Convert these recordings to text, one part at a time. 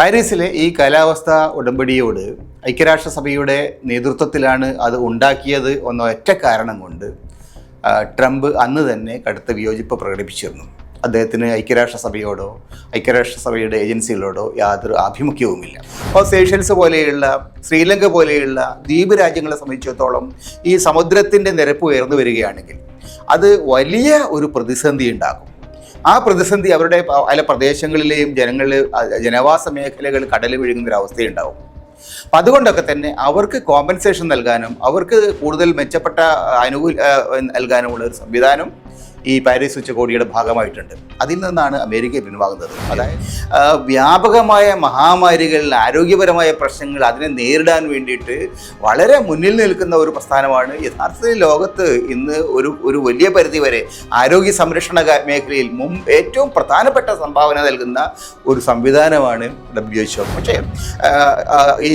പാരീസിലെ ഈ കാലാവസ്ഥ ഉടമ്പടിയോട് ഐക്യരാഷ്ട്രസഭയുടെ നേതൃത്വത്തിലാണ് അത് ഉണ്ടാക്കിയത് എന്ന ഒറ്റ കാരണം കൊണ്ട് ട്രംപ് അന്ന് തന്നെ കടുത്ത വിയോജിപ്പ് പ്രകടിപ്പിച്ചിരുന്നു. അദ്ദേഹത്തിന് ഐക്യരാഷ്ട്രസഭയോടോ ഐക്യരാഷ്ട്രസഭയുടെ ഏജൻസികളോടോ യാതൊരു ആഭിമുഖ്യവുമില്ല. അപ്പോൾ സേഷ്യൽസ് പോലെയുള്ള ശ്രീലങ്ക പോലെയുള്ള ദ്വീപ് രാജ്യങ്ങളെ സംബന്ധിച്ചിടത്തോളം ഈ സമുദ്രത്തിന്റെ നിരപ്പ് ഉയർന്നു വരികയാണെങ്കിൽ അത് വലിയ ഒരു പ്രതിസന്ധി ഉണ്ടാക്കും. ആ പ്രതിസന്ധി അവരുടെ പല പ്രദേശങ്ങളിലെയും ജനങ്ങൾ ജനവാസ മേഖലകൾ കടൽ വിഴുങ്ങുന്ന ഒരു അവസ്ഥയുണ്ടാവും അപ്പം അതുകൊണ്ടൊക്കെ തന്നെ അവർക്ക് കോമ്പൻസേഷൻ നൽകാനും അവർക്ക് കൂടുതൽ മെച്ചപ്പെട്ട അനുകൂല നൽകാനുമുള്ള ഒരു സംവിധാനം ഈ പാരീസ് ഉച്ചകോടിയുടെ ഭാഗമായിട്ടുണ്ട്. അതിൽ നിന്നാണ് അമേരിക്ക പിൻവാങ്ങുന്നത്. അതായത് വ്യാപകമായ മഹാമാരികളിൽ ആരോഗ്യപരമായ പ്രശ്നങ്ങൾ അതിനെ നേരിടാൻ വേണ്ടിയിട്ട് വളരെ മുന്നിൽ നിൽക്കുന്ന ഒരു പ്രസ്ഥാനമാണ്. യഥാർത്ഥത്തിൽ ലോകത്ത് ഇന്ന് ഒരു ഒരു വലിയ പരിധി വരെ ആരോഗ്യ സംരക്ഷണ മേഖലയിൽ മും ഏറ്റവും പ്രധാനപ്പെട്ട സംഭാവന നൽകുന്ന ഒരു സംവിധാനമാണ് ഡബ്ല്യു എച്ച് ഒ പക്ഷേ ഈ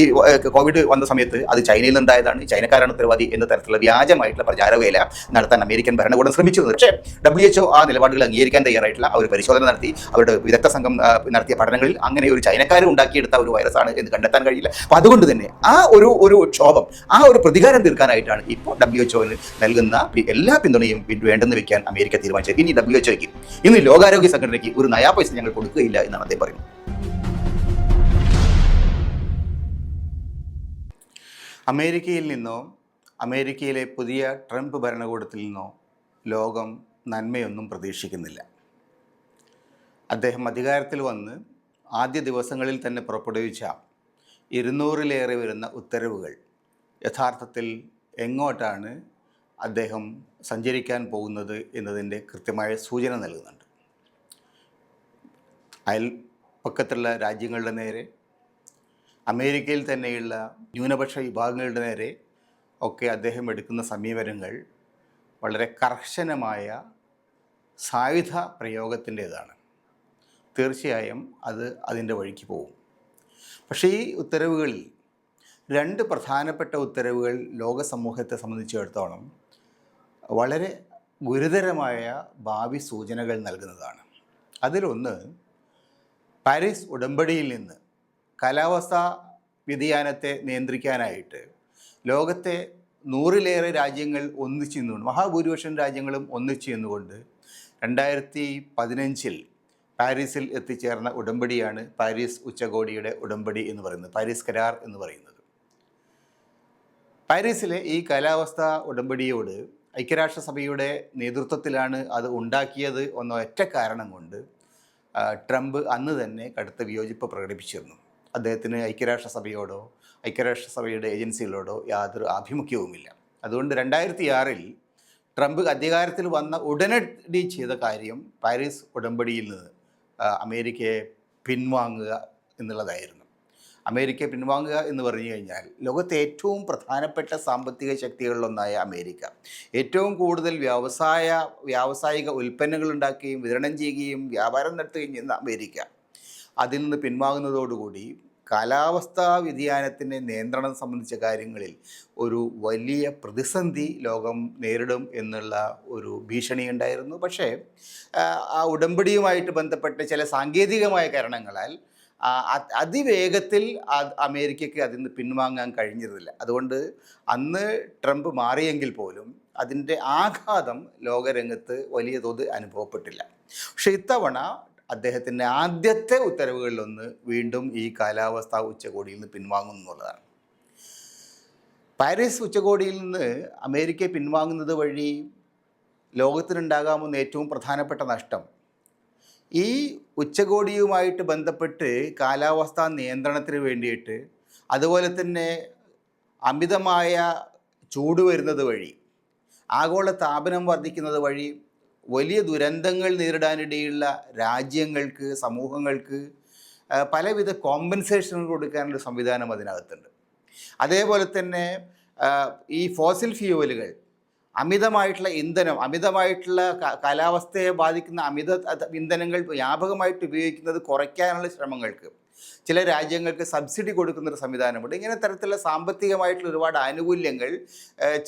കോവിഡ് വന്ന സമയത്ത് അത് ചൈനയിൽ നിന്നുണ്ടായതാണ്. ചൈനക്കാരാണ് ഉത്തരവാദി എന്ന തരത്തിലുള്ള വ്യാജമായിട്ടുള്ള പ്രചാരവേല നടത്താൻ അമേരിക്കൻ ഭരണകൂടം ശ്രമിച്ചു പക്ഷേ ഡബ്ല്യു എച്ച്ഒ ആ നിലപാടുകൾ അംഗീകരിക്കാൻ തയ്യാറായിട്ടില്ല അവർ പരിശോധന നടത്തി. അവരുടെ വിദഗ്ധ സംഘം നടത്തിയ പഠനങ്ങളിൽ അങ്ങനെ ഒരു ചൈനക്കാർ ഉണ്ടാക്കിയെടുത്ത ഒരു വൈറസാണ് എന്ന് കണ്ടെത്താൻ കഴിയില്ല. അപ്പോൾ അതുകൊണ്ട് തന്നെ ആ ഒരു ഒരു ക്ഷോഭം ആ ഒരു പ്രതികാരം തീർക്കാനായിട്ടാണ് ഇപ്പോൾ ഡബ്ല്യു എച്ച് ഒന് നൽകുന്ന എല്ലാ പിന്തുണയും വേണ്ടെന്ന് വെക്കാൻ അമേരിക്ക തീരുമാനിച്ചത്. ഇനി ഡബ്ല്യു എച്ച് ഒക്ക് ഇന്ന് ലോകാരോഗ്യ സംഘടനയ്ക്ക് ഒരു നയാ പൈസ ഞങ്ങൾ കൊടുക്കുകയില്ല എന്നാണ് അദ്ദേഹം പറയുന്നത്. അമേരിക്കയിൽ നിന്നോ അമേരിക്കയിലെ പുതിയ ട്രംപ് ഭരണകൂടത്തിൽ നിന്നോ ലോകം നന്മയൊന്നും പ്രതീക്ഷിക്കുന്നില്ല. അദ്ദേഹം അധികാരത്തിൽ വന്ന് ആദ്യ ദിവസങ്ങളിൽ തന്നെ പുറപ്പെടുവിച്ച ഇരുന്നൂറിലേറെ വരുന്ന ഉത്തരവുകൾ യഥാർത്ഥത്തിൽ എങ്ങോട്ടാണ് അദ്ദേഹം സഞ്ചരിക്കാൻ പോകുന്നത് എന്നതിന്റെ കൃത്യമായ സൂചന നൽകുന്നുണ്ട്. അയൽപ്പക്കത്തുള്ള രാജ്യങ്ങളുടെ നേരെ അമേരിക്കയിൽ തന്നെയുള്ള ന്യൂനപക്ഷ വിഭാഗങ്ങളുടെ നേരെ ഒക്കെ അദ്ദേഹം എടുക്കുന്ന സമീപനങ്ങൾ വളരെ കർശനമായ സായുധ പ്രയോഗത്തിന്റേതാണ്. തീർച്ചയായും അത് അതിന്റെ വഴിക്ക് പോകും. പക്ഷേ ഈ ഉത്തരവുകളിൽ രണ്ട് പ്രധാനപ്പെട്ട ഉത്തരവുകൾ ലോക സമൂഹത്തെ സംബന്ധിച്ചിടത്തോളം വളരെ ഗുരുതരമായ ഭാവി സൂചനകൾ നൽകുന്നതാണ്. അതിലൊന്ന് പാരീസ് ഉടമ്പടിയിൽ നിന്ന് കാലാവസ്ഥാ വ്യതിയാനത്തെ നിയന്ത്രിക്കാനായിട്ട് ലോകത്തെ നൂറിലേറെ രാജ്യങ്ങൾ ഒന്നിച്ചു നിന്നുകൊണ്ട് മഹാഭൂരിപക്ഷം രാജ്യങ്ങളും ഒന്നിച്ചു നിന്നുകൊണ്ട് രണ്ടായിരത്തി പതിനഞ്ചിൽ പാരീസിൽ എത്തിച്ചേർന്ന ഉടമ്പടിയാണ് പാരീസ് ഉച്ചകോടിയുടെ ഉടമ്പടി എന്ന് പറയുന്നത് പാരീസ് കരാർ എന്ന് പറയുന്നത്. പാരീസിലെ ഈ കാലാവസ്ഥാ ഉടമ്പടിയോട് ഐക്യരാഷ്ട്രസഭയുടെ നേതൃത്വത്തിലാണ് അത് ഉണ്ടാക്കിയത് എന്ന ഒറ്റ കാരണം കൊണ്ട് ട്രംപ് അന്ന് തന്നെ കടുത്ത വിയോജിപ്പ് പ്രകടിപ്പിച്ചിരുന്നു. അദ്ദേഹത്തിന് ഐക്യരാഷ്ട്രസഭയോടോ ഐക്യരാഷ്ട്രസഭയുടെ ഏജൻസികളോടോ യാതൊരു ആഭിമുഖ്യവുമില്ല. അതുകൊണ്ട് രണ്ടായിരത്തി ആറിൽ ട്രംപ് അധികാരത്തിൽ വന്ന ഉടനടി ചെയ്ത കാര്യം പാരീസ് ഉടമ്പടിയിൽ നിന്ന് അമേരിക്കയെ പിൻവാങ്ങുക എന്നുള്ളതായിരുന്നു. അമേരിക്കയെ പിൻവാങ്ങുക എന്ന് പറഞ്ഞു കഴിഞ്ഞാൽ ലോകത്തെ ഏറ്റവും പ്രധാനപ്പെട്ട സാമ്പത്തിക ശക്തികളിലൊന്നായ അമേരിക്ക. ഏറ്റവും കൂടുതൽ വ്യവസായ വ്യാവസായിക ഉൽപ്പന്നങ്ങൾ ഉണ്ടാക്കുകയും വിതരണം ചെയ്യുകയും വ്യാപാരം നടത്തുകയും ചെയ്യുന്ന അമേരിക്ക. അതിൽ നിന്ന് പിൻവാങ്ങുന്നതോടുകൂടി കാലാവസ്ഥാ വ്യതിയാനത്തിന്റെ നിയന്ത്രണം സംബന്ധിച്ച കാര്യങ്ങളിൽ ഒരു വലിയ പ്രതിസന്ധി ലോകം നേരിടും എന്നുള്ള ഒരു ഭീഷണി ഉണ്ടായിരുന്നു. പക്ഷേ ആ, ഉടമ്പടിയുമായിട്ട് ബന്ധപ്പെട്ട ചില സാങ്കേതികമായ കാരണങ്ങളാൽ അതിവേഗത്തിൽ അത് അമേരിക്കയ്ക്ക് അതിൽ നിന്ന് പിൻവാങ്ങാൻ കഴിഞ്ഞിരുന്നില്ല. അതുകൊണ്ട് അന്ന് ട്രംപ് മാറിയെങ്കിൽ പോലും അതിന്റെ ആഘാതം ലോകരംഗത്ത് വലിയ തോത് അനുഭവപ്പെട്ടില്ല. പക്ഷേ ഇത്തവണ അദ്ദേഹത്തിന്റെ ആദ്യത്തെ ഉത്തരവുകളിലൊന്ന് വീണ്ടും ഈ കാലാവസ്ഥാ ഉച്ചകോടിയിൽ നിന്ന് പിൻവാങ്ങുന്നു എന്നുള്ളതാണ്. പാരീസ് ഉച്ചകോടിയിൽ നിന്ന് അമേരിക്ക പിൻവാങ്ങുന്നത് വഴി ലോകത്തിനുണ്ടാകാവുന്ന ഏറ്റവും പ്രധാനപ്പെട്ട നഷ്ടം ഈ ഉച്ചകോടിയുമായിട്ട് ബന്ധപ്പെട്ട് കാലാവസ്ഥാ നിയന്ത്രണത്തിന് വേണ്ടിയിട്ട് അതുപോലെ തന്നെ അമിതമായ ചൂട് വരുന്നത് വഴി ആഗോള താപനം വർദ്ധിക്കുന്നത് വഴി വലിയ ദുരന്തങ്ങൾ നേരിടാനിടയുള്ള രാജ്യങ്ങൾക്ക് സമൂഹങ്ങൾക്ക് പലവിധ കോമ്പൻസേഷനുകൾ കൊടുക്കാനുള്ള സംവിധാനം അതിനകത്തുണ്ട്. അതേപോലെ തന്നെ ഈ ഫോസിൽ ഫ്യൂവലുകൾ അമിതമായിട്ടുള്ള ഇന്ധനം അമിതമായിട്ടുള്ള കാലാവസ്ഥയെ ബാധിക്കുന്ന അമിത ഇന്ധനങ്ങൾ വ്യാപകമായിട്ട് ഉപയോഗിക്കുന്നത് കുറയ്ക്കാനുള്ള ശ്രമങ്ങൾക്ക് ചില രാജ്യങ്ങൾക്ക് സബ്സിഡി കൊടുക്കുന്ന ഒരു സംവിധാനമുണ്ട്. ഇങ്ങനെ തരത്തിലുള്ള സാമ്പത്തികമായിട്ടുള്ള ഒരുപാട് ആനുകൂല്യങ്ങൾ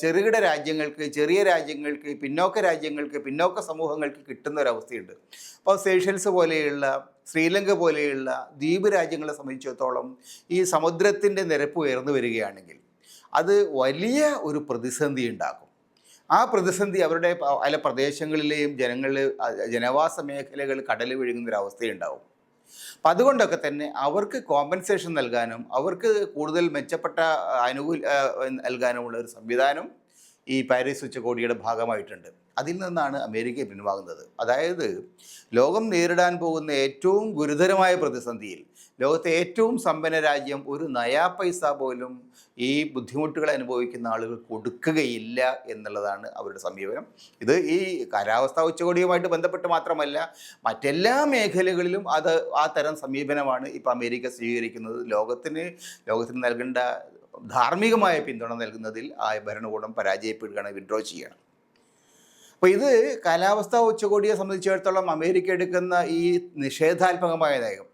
ചെറുകിട രാജ്യങ്ങൾക്ക് ചെറിയ രാജ്യങ്ങൾക്ക് പിന്നോക്ക രാജ്യങ്ങൾക്ക് പിന്നോക്ക സമൂഹങ്ങൾക്ക് കിട്ടുന്ന ഒരവസ്ഥയുണ്ട് അപ്പോൾ സേഷ്യൽസ് പോലെയുള്ള ശ്രീലങ്ക പോലെയുള്ള ദ്വീപ് രാജ്യങ്ങളെ സംബന്ധിച്ചിടത്തോളം ഈ സമുദ്രത്തിന്റെ നിരപ്പ് ഉയർന്നു വരികയാണെങ്കിൽ അത് വലിയ ഒരു പ്രതിസന്ധി ഉണ്ടാക്കും. ആ പ്രതിസന്ധി അവരുടെ പല പ്രദേശങ്ങളിലെയും ജനങ്ങൾ ജനവാസ മേഖലകൾ കടൽ വിഴുങ്ങുന്നൊരവസ്ഥയുണ്ടാവും അപ്പം അതുകൊണ്ടൊക്കെ തന്നെ അവർക്ക് കോമ്പൻസേഷൻ നൽകാനും അവർക്ക് കൂടുതൽ മെച്ചപ്പെട്ട അനുകൂല നൽകാനുമുള്ള ഒരു സംവിധാനം ഈ പാരീസ് ഉച്ചകോടിയുടെ ഭാഗമായിട്ടുണ്ട്. അതിൽ നിന്നാണ് അമേരിക്ക പിൻവാങ്ങുന്നത്. അതായത് ലോകം നേരിടാൻ പോകുന്ന ഏറ്റവും ഗുരുതരമായ പ്രതിസന്ധിയിൽ ലോകത്തെ ഏറ്റവും സമ്പന്ന രാജ്യം ഒരു നയാ പൈസ പോലും ഈ ബുദ്ധിമുട്ടുകൾ അനുഭവിക്കുന്ന ആളുകൾ കൊടുക്കുകയില്ല എന്നുള്ളതാണ് അവരുടെ സമീപനം. ഇത് ഈ കാലാവസ്ഥാ ഉച്ചകോടിയുമായിട്ട് ബന്ധപ്പെട്ട് മാത്രമല്ല മറ്റെല്ലാ മേഖലകളിലും അത് ആ തരം സമീപനമാണ് ഇപ്പോൾ അമേരിക്ക സ്വീകരിക്കുന്നത്. ലോകത്തിന് ലോകത്തിന് നൽകേണ്ട ധാർമ്മികമായ പിന്തുണ നൽകുന്നതിൽ ആ ഭരണകൂടം പരാജയപ്പെടുകയാണ് വിഡ്രോ ചെയ്യണം അപ്പോൾ ഇത് കാലാവസ്ഥാ ഉച്ചകോടിയെ സംബന്ധിച്ചിടത്തോളം അമേരിക്ക എടുക്കുന്ന ഈ നിഷേധാത്മകമായ നയം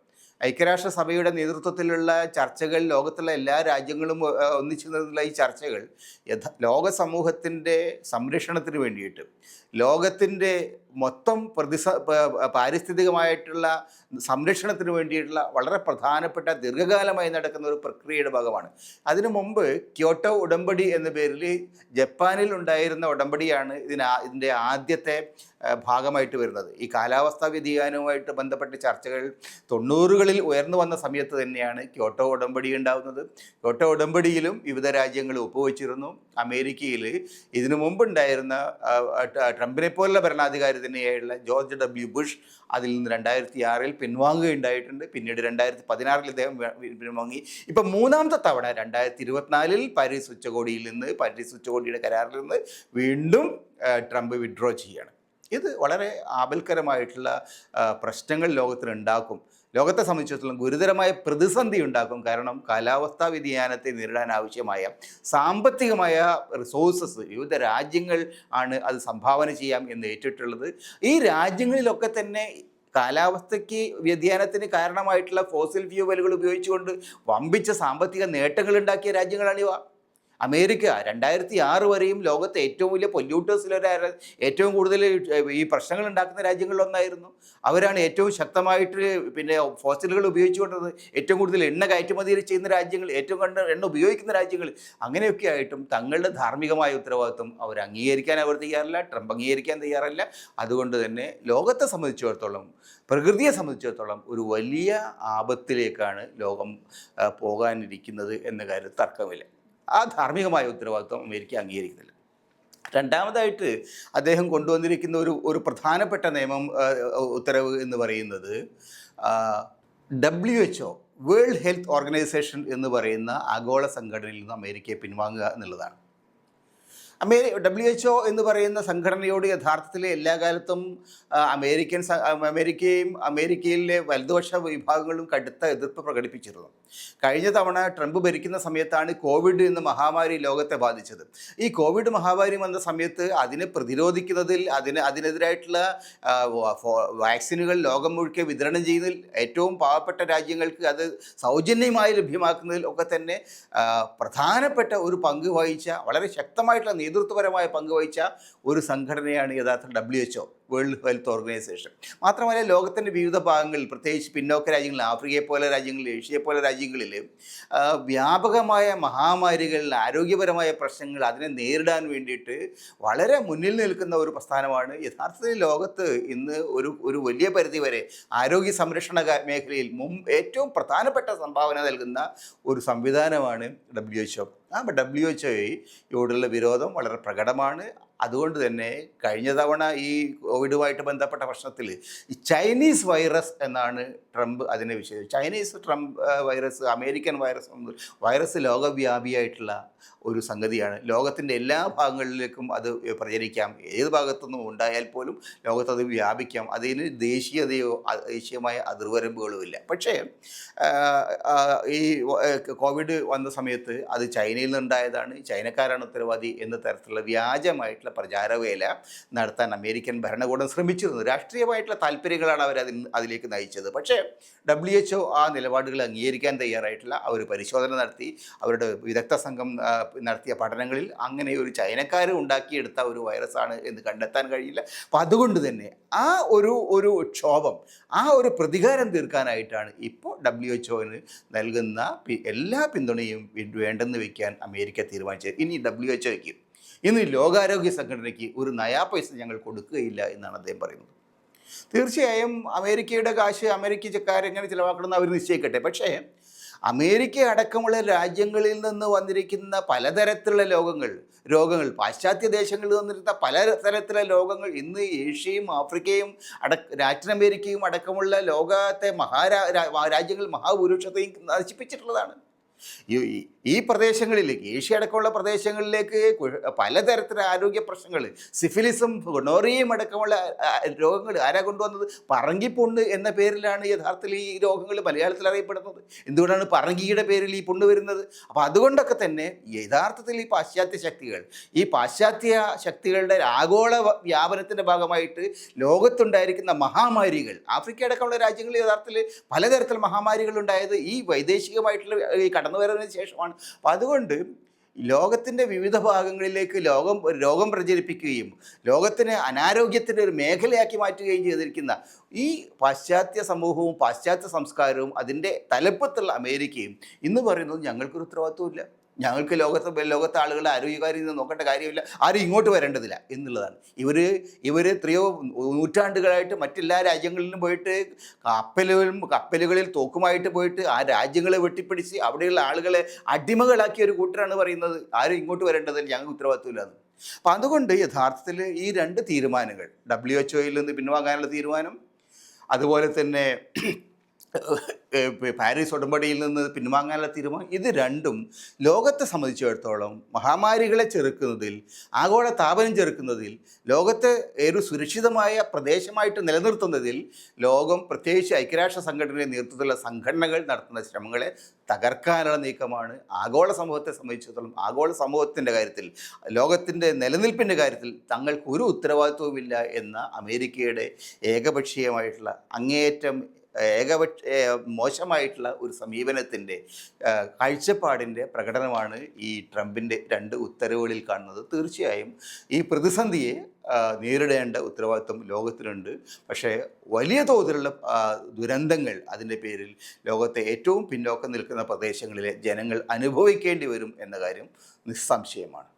ഐക്യരാഷ്ട്രസഭയുടെ നേതൃത്വത്തിലുള്ള ചർച്ചകൾ ലോകത്തുള്ള എല്ലാ രാജ്യങ്ങളും ഒന്നിച്ചു നിന്നുള്ള ഈ ചർച്ചകൾ യഥ ലോക സമൂഹത്തിന്റെ സംരക്ഷണത്തിന് വേണ്ടിയിട്ട് ലോകത്തിന്റെ മൊത്തം പ്രതിസ പാരിസ്ഥിതികമായിട്ടുള്ള സംരക്ഷണത്തിന് വേണ്ടിയിട്ടുള്ള വളരെ പ്രധാനപ്പെട്ട ദീർഘകാലമായി നടക്കുന്ന ഒരു പ്രക്രിയയുടെ ഭാഗമാണ്. അതിനു മുമ്പ് ക്യോട്ടോ ഉടമ്പടി എന്ന പേരിൽ ജപ്പാനിൽ ഉണ്ടായിരുന്ന ഉടമ്പടിയാണ് ഇതിന് ഇതിന്റെ ആദ്യത്തെ ഭാഗമായിട്ട് വരുന്നത്. ഈ കാലാവസ്ഥാ വ്യതിയാനവുമായിട്ട് ബന്ധപ്പെട്ട ചർച്ചകൾ തൊണ്ണൂറുകളിൽ ഉയർന്നു വന്ന സമയത്ത് തന്നെയാണ് ക്യോട്ടോ ഉടമ്പടി ഉണ്ടാകുന്നത് ക്യോട്ടോ ഉടമ്പടിയിലും വിവിധ രാജ്യങ്ങൾ ഒപ്പുവെച്ചിരുന്നു. അമേരിക്കയിൽ ഇതിനു മുമ്പുണ്ടായിരുന്ന ട്രംപിനെ പോലുള്ള ഭരണാധികാരി തന്നെയായുള്ള ജോർജ് ഡബ്ല്യു ബുഷ് അതിൽ നിന്ന് രണ്ടായിരത്തി ആറിൽ പിൻവാങ്ങുകയുണ്ടായിട്ടുണ്ട്. പിന്നീട് രണ്ടായിരത്തി പതിനാറിൽ അദ്ദേഹം പിൻവാങ്ങി. ഇപ്പം മൂന്നാമത്തെ തവണ രണ്ടായിരത്തി ഇരുപത്തിനാലിൽ പാരീസ് ഉച്ചകോടിയിൽ നിന്ന് പാരീസ് ഉച്ചകോടിയുടെ കരാറിൽ നിന്ന് വീണ്ടും ട്രംപ് വിഡ്രോ ചെയ്യുകയാണ് ഇത് വളരെ ആപൽക്കരമായിട്ടുള്ള പ്രശ്നങ്ങൾ ലോകത്തിൽ ഉണ്ടാക്കും ലോകത്തെ സംബന്ധിച്ചിടത്തോളം ഗുരുതരമായ പ്രതിസന്ധി ഉണ്ടാക്കും കാരണം കാലാവസ്ഥാ വ്യതിയാനത്തെ നേരിടാൻ ആവശ്യമായ സാമ്പത്തികമായ റിസോഴ്സസ് വിവിധ രാജ്യങ്ങൾ ആണ് അത് സംഭാവന ചെയ്യാം എന്ന് ഏറ്റിട്ടുള്ളത്. ഈ രാജ്യങ്ങളിലൊക്കെ തന്നെ കാലാവസ്ഥയ്ക്ക് വ്യതിയാനത്തിന് കാരണമായിട്ടുള്ള ഫോസിൽ ഫ്യൂവലുകൾ ഉപയോഗിച്ചുകൊണ്ട് വമ്പിച്ച സാമ്പത്തിക നേട്ടങ്ങൾ ഉണ്ടാക്കിയ രാജ്യങ്ങളാണിവ. അമേരിക്ക രണ്ടായിരത്തി ആറ് വരെയും ലോകത്തെ ഏറ്റവും വലിയ പൊല്യൂട്ടേഴ്സിലൊരു ഏറ്റവും കൂടുതൽ ഈ പ്രശ്നങ്ങൾ ഉണ്ടാക്കുന്ന രാജ്യങ്ങളിലൊന്നായിരുന്നു അവരാണ് ഏറ്റവും ശക്തമായിട്ട് പിന്നെ ഫോസിലുകൾ ഉപയോഗിച്ചുകൊണ്ടത് ഏറ്റവും കൂടുതൽ എണ്ണ കയറ്റുമതി ചെയ്യുന്ന രാജ്യങ്ങൾ ഏറ്റവും കണ്ട് എണ്ണ ഉപയോഗിക്കുന്ന രാജ്യങ്ങൾ. അങ്ങനെയൊക്കെ ആയിട്ടും തങ്ങളുടെ ധാർമ്മികമായ ഉത്തരവാദിത്വം അവർ അംഗീകരിക്കാൻ അവർ തയ്യാറല്ല ട്രംപ് അംഗീകരിക്കാൻ തയ്യാറല്ല. അതുകൊണ്ട് തന്നെ ലോകത്തെ സംബന്ധിച്ചിടത്തോളം പ്രകൃതിയെ സംബന്ധിച്ചിടത്തോളം ഒരു വലിയ ആപത്തിലേക്കാണ് ലോകം പോകാനിരിക്കുന്നത് എന്ന കാര്യം തർക്കമില്ല. ആ ധാർമ്മികമായ ഉത്തരവാദിത്വം അമേരിക്ക അംഗീകരിക്കുന്നില്ല. രണ്ടാമതായിട്ട് അദ്ദേഹം കൊണ്ടുവന്നിരിക്കുന്ന ഒരു ഒരു പ്രധാനപ്പെട്ട നിയമം ഉത്തരവ് എന്ന് പറയുന്നത് W H O world health organisation എന്ന് പറയുന്ന ആഗോള സംഘടനയിൽ നിന്ന് അമേരിക്കയെ പിൻവാങ്ങുക എന്നുള്ളതാണ്. അമേരി ഡബ്ല്യു എച്ച് ഒ എന്ന് പറയുന്ന സംഘടനയോട് യഥാർത്ഥത്തിൽ എല്ലാ കാലത്തും അമേരിക്കൻ അമേരിക്കയും അമേരിക്കയിലെ വലതുപക്ഷ വിഭാഗങ്ങളും കടുത്ത എതിർപ്പ് പ്രകടിപ്പിച്ചിരുന്നു. കഴിഞ്ഞ തവണ ട്രംപ് ഭരിക്കുന്ന സമയത്താണ് കോവിഡ് എന്ന മഹാമാരി ലോകത്തെ ബാധിച്ചത്. ഈ കോവിഡ് മഹാമാരി വന്ന സമയത്ത് അതിനെ പ്രതിരോധിക്കുന്നതിൽ അതിന് അതിനെതിരായിട്ടുള്ള വാക്സിനുകൾ ലോകം മുഴുക്കെ വിതരണം ചെയ്യുന്നതിൽ ഏറ്റവും പാവപ്പെട്ട രാജ്യങ്ങൾക്ക് അത് സൗജന്യമായി ലഭ്യമാക്കുന്നതിൽ ഒക്കെ തന്നെ പ്രധാനപ്പെട്ട ഒരു പങ്ക് വഹിച്ച വളരെ ശക്തമായിട്ടുള്ള നേതൃത്വപരമായ പങ്ക് വഹിച്ച ഒരു സംഘടനയാണ് യഥാർത്ഥ W H world health organisation. മാത്രമല്ല ലോകത്തിന്റെ വിവിധ ഭാഗങ്ങളിൽ പ്രത്യേകിച്ച് പിന്നോക്ക രാജ്യങ്ങളിൽ ആഫ്രിക്കയെ പോലെ രാജ്യങ്ങളിൽ ഏഷ്യയെ പോലെ രാജ്യങ്ങളിൽ വ്യാപകമായ മഹാമാരികളിൽ ആരോഗ്യപരമായ പ്രശ്നങ്ങൾ അതിനെ നേരിടാൻ വേണ്ടിയിട്ട് വളരെ മുന്നിൽ നിൽക്കുന്ന ഒരു പ്രസ്ഥാനമാണ് യഥാർത്ഥത്തിൽ ലോകത്ത് ഇന്ന് ഒരു ഒരു വലിയ പരിധി വരെ ആരോഗ്യ സംരക്ഷണ മേഖലയിൽ മുമ്പ് ഏറ്റവും പ്രധാനപ്പെട്ട സംഭാവന നൽകുന്ന ഒരു സംവിധാനമാണ് ഡബ്ല്യു എച്ച് ഒ ആ ഡബ്ല്യു എച്ച് ഒയോടുള്ള വിരോധം വളരെ പ്രകടമാണ്. അതുകൊണ്ട് തന്നെ കഴിഞ്ഞ തവണ ഈ കോവിഡുമായിട്ട് ബന്ധപ്പെട്ട പ്രശ്നത്തിൽ ഈ ചൈനീസ് വൈറസ് എന്നാണ് ട്രംപ് അതിനെ വിശേഷിച്ചത് Chinese Trump virus American virus virus ലോകവ്യാപിയായിട്ടുള്ള ഒരു സംഗതിയാണ്. ലോകത്തിന്റെ എല്ലാ ഭാഗങ്ങളിലേക്കും അത് പ്രചരിക്കാം. ഏത് ഭാഗത്തുനിന്നും ഉണ്ടായാൽ പോലും ലോകത്തത് വ്യാപിക്കാം. അതിന് ദേശീയതയോ ദേശീയമായ അതിർവരമ്പുകളോ ഇല്ല പക്ഷേ ഈ കോവിഡ് വന്ന സമയത്ത് അത് ചൈനയിൽ നിന്നുണ്ടായതാണ്. ചൈനക്കാരാണ് ഉത്തരവാദി എന്ന തരത്തിലുള്ള വ്യാജമായിട്ടുള്ള രാഷ്ട്രീയമായിട്ടുള്ള പ്രചാരവേല നടത്താൻ അമേരിക്കൻ ഭരണകൂടം ശ്രമിച്ചിരുന്നു. രാഷ്ട്രീയമായിട്ടുള്ള താല്പര്യങ്ങളാണ് അവർ അതിൽ അതിലേക്ക് നയിച്ചത്. പക്ഷേ ഡബ്ല്യു എച്ച് ആ നിലപാടുകൾ അംഗീകരിക്കാൻ തയ്യാറായിട്ടില്ല. അവർ പരിശോധന നടത്തി. അവരുടെ വിദഗ്ധ സംഘം നടത്തിയ പഠനങ്ങളിൽ അങ്ങനെ ഒരു ചൈനക്കാർ ഉണ്ടാക്കിയെടുത്ത ഒരു വൈറസാണ് എന്ന് കണ്ടെത്താൻ കഴിയില്ല. അപ്പം അതുകൊണ്ട് തന്നെ ആ ഒരു ഒരു ക്ഷോഭം ആ ഒരു പ്രതികാരം തീർക്കാനായിട്ടാണ് ഇപ്പോൾ ഡബ്ല്യു എച്ച് ഒന് നൽകുന്ന എല്ലാ പിന്തുണയും വേണ്ടെന്ന് വയ്ക്കാൻ അമേരിക്ക തീരുമാനിച്ചത്. ഇനി ഡബ്ല്യു എച്ച് ഇന്ന് ലോകാരോഗ്യ സംഘടനയ്ക്ക് ഒരു നയാ പൈസ ഞങ്ങൾ കൊടുക്കുകയില്ല എന്നാണ് അദ്ദേഹം പറയുന്നത്. തീർച്ചയായും അമേരിക്കയുടെ കാശ് അമേരിക്കക്കാരെങ്ങനെ ചിലവാക്കണമെന്ന് അവർ നിശ്ചയിക്കട്ടെ. പക്ഷേ അമേരിക്ക അടക്കമുള്ള രാജ്യങ്ങളിൽ നിന്ന് വന്നിരിക്കുന്ന പലതരത്തിലുള്ള രോഗങ്ങൾ രോഗങ്ങൾ പാശ്ചാത്യ ദേശങ്ങളിൽ വന്നിരുന്ന പല തരത്തിലുള്ള രോഗങ്ങൾ ഇന്ന് ഏഷ്യയും ആഫ്രിക്കയും അടക്ക ലാറ്റിൻ അമേരിക്കയും അടക്കമുള്ള ലോകത്തെ മഹാരാ രാജ്യങ്ങൾ മഹാഭൂരിപക്ഷത്തെയും നശിപ്പിച്ചിട്ടുള്ളതാണ്. ഈ ഈ- പ്രദേശങ്ങളിലേക്ക് ഏഷ്യ അടക്കമുള്ള പ്രദേശങ്ങളിലേക്ക് പലതരത്തിലുള്ള ആരോഗ്യ പ്രശ്നങ്ങൾ സിഫിലിസും ഗൊണോറിയയും അടക്കമുള്ള രോഗങ്ങൾ ആരാ കൊണ്ടുവന്നത്? പറങ്കിപ്പുണ്ണ് എന്ന പേരിലാണ് യഥാർത്ഥത്തിൽ ഈ രോഗങ്ങൾ മലയാളത്തിൽ അറിയപ്പെടുന്നത്. എന്തുകൊണ്ടാണ് പറങ്കിയുടെ പേരിൽ ഈ പുണ്ണ് വരുന്നത്? അപ്പോൾ അതുകൊണ്ടൊക്കെ തന്നെ യഥാർത്ഥത്തിൽ ഈ പാശ്ചാത്യ ശക്തികൾ ഈ പാശ്ചാത്യ ശക്തികളുടെ ആഗോള വ്യാപനത്തിന്റെ ഭാഗമായിട്ട് ലോകത്തുണ്ടായിരിക്കുന്ന മഹാമാരികൾ ആഫ്രിക്ക അടക്കമുള്ള രാജ്യങ്ങളിൽ യഥാർത്ഥത്തിൽ പലതരത്തിലുള്ള മഹാമാരികൾ ഉണ്ടായത് ഈ വൈദേശികമായിട്ടുള്ള ഈ കടന്നുവരവിന് ശേഷമാണ്. അപ്പം അതുകൊണ്ട് ലോകത്തിന്റെ വിവിധ ഭാഗങ്ങളിലേക്ക് ലോകം രോഗം പ്രചരിപ്പിക്കുകയും ലോകത്തിന് അനാരോഗ്യത്തിന്റെ ഒരു മേഖലയാക്കി മാറ്റുകയും ചെയ്തിരിക്കുന്ന ഈ പാശ്ചാത്യ സമൂഹവും പാശ്ചാത്യ സംസ്കാരവും അതിന്റെ തലപ്പത്തുള്ള അമേരിക്കയും ഇന്ന് പറയുന്നത് ഞങ്ങൾക്കൊരു ഉത്തരവാദിത്വമില്ല ഞങ്ങൾക്ക് ലോകത്ത് ലോകത്തെ ആളുകൾ ആരും ഈ കാര്യം നോക്കേണ്ട കാര്യമില്ല. ആരും ഇങ്ങോട്ട് വരേണ്ടതില്ല എന്നുള്ളതാണ്. ഇവർ ഇവർ എത്രയോ നൂറ്റാണ്ടുകളായിട്ട് മറ്റെല്ലാ രാജ്യങ്ങളിലും പോയിട്ട് കപ്പലുകളും കപ്പലുകളിൽ തോക്കുമായിട്ട് പോയിട്ട് ആ രാജ്യങ്ങളെ വെട്ടിപ്പിടിച്ച് അവിടെയുള്ള ആളുകളെ അടിമകളാക്കിയ ഒരു കൂട്ടരാണ് പറയുന്നത്. ആരും ഇങ്ങോട്ട് വരേണ്ടതില്ല. ഞങ്ങൾക്ക് ഉത്തരവാദിത്വമില്ലാന്ന് അപ്പം അതുകൊണ്ട് യഥാർത്ഥത്തിൽ ഈ രണ്ട് തീരുമാനങ്ങൾ ഡബ്ല്യു എച്ച് ഒയിൽ നിന്ന് പിൻവാങ്ങാനുള്ള തീരുമാനം അതുപോലെ തന്നെ പാരീസ് ഉടമ്പടിയിൽ നിന്ന് പിൻവാങ്ങാനുള്ള തീരുമാനം. ഇത് രണ്ടും ലോകത്തെ സംബന്ധിച്ചിടത്തോളം മഹാമാരികളെ ചെറുക്കുന്നതിൽ ആഗോള താപനം ചെറുക്കുന്നതിൽ ലോകത്തെ ഒരു സുരക്ഷിതമായ പ്രദേശമായിട്ട് നിലനിർത്തുന്നതിൽ ലോകം പ്രത്യേകിച്ച് ഐക്യരാഷ്ട്ര സംഘടനയുടെ നേതൃത്വത്തിലുള്ള സംഘടനകൾ നടത്തുന്ന ശ്രമങ്ങളെ തകർക്കാനുള്ള നീക്കമാണ് ആഗോള സമൂഹത്തെ സംബന്ധിച്ചിടത്തോളം ആഗോള സമൂഹത്തിന്റെ കാര്യത്തിൽ ലോകത്തിന്റെ നിലനിൽപ്പിന്റെ കാര്യത്തിൽ തങ്ങൾക്ക് ഒരു ഉത്തരവാദിത്വവുമില്ല എന്ന അമേരിക്കയുടെ ഏകപക്ഷീയമായിട്ടുള്ള അങ്ങേയറ്റം ഏകപക്ഷ മോശമായിട്ടുള്ള ഒരു സമീപനത്തിന്റെ കാഴ്ചപ്പാടിന്റെ പ്രകടനമാണ് ഈ ട്രംപിന്റെ രണ്ട് ഉത്തരവുകളിൽ കാണുന്നത്. തീർച്ചയായും ഈ പ്രതിസന്ധിയെ നേരിടേണ്ട ഉത്തരവാദിത്വം ലോകത്തിനുണ്ട് പക്ഷേ വലിയ തോതിലുള്ള ദുരന്തങ്ങൾ അതിന്റെ പേരിൽ ലോകത്തെ ഏറ്റവും പിന്നോക്കം നിൽക്കുന്ന പ്രദേശങ്ങളിലെ ജനങ്ങൾ അനുഭവിക്കേണ്ടി വരും എന്ന കാര്യം നിസ്സംശയമാണ്.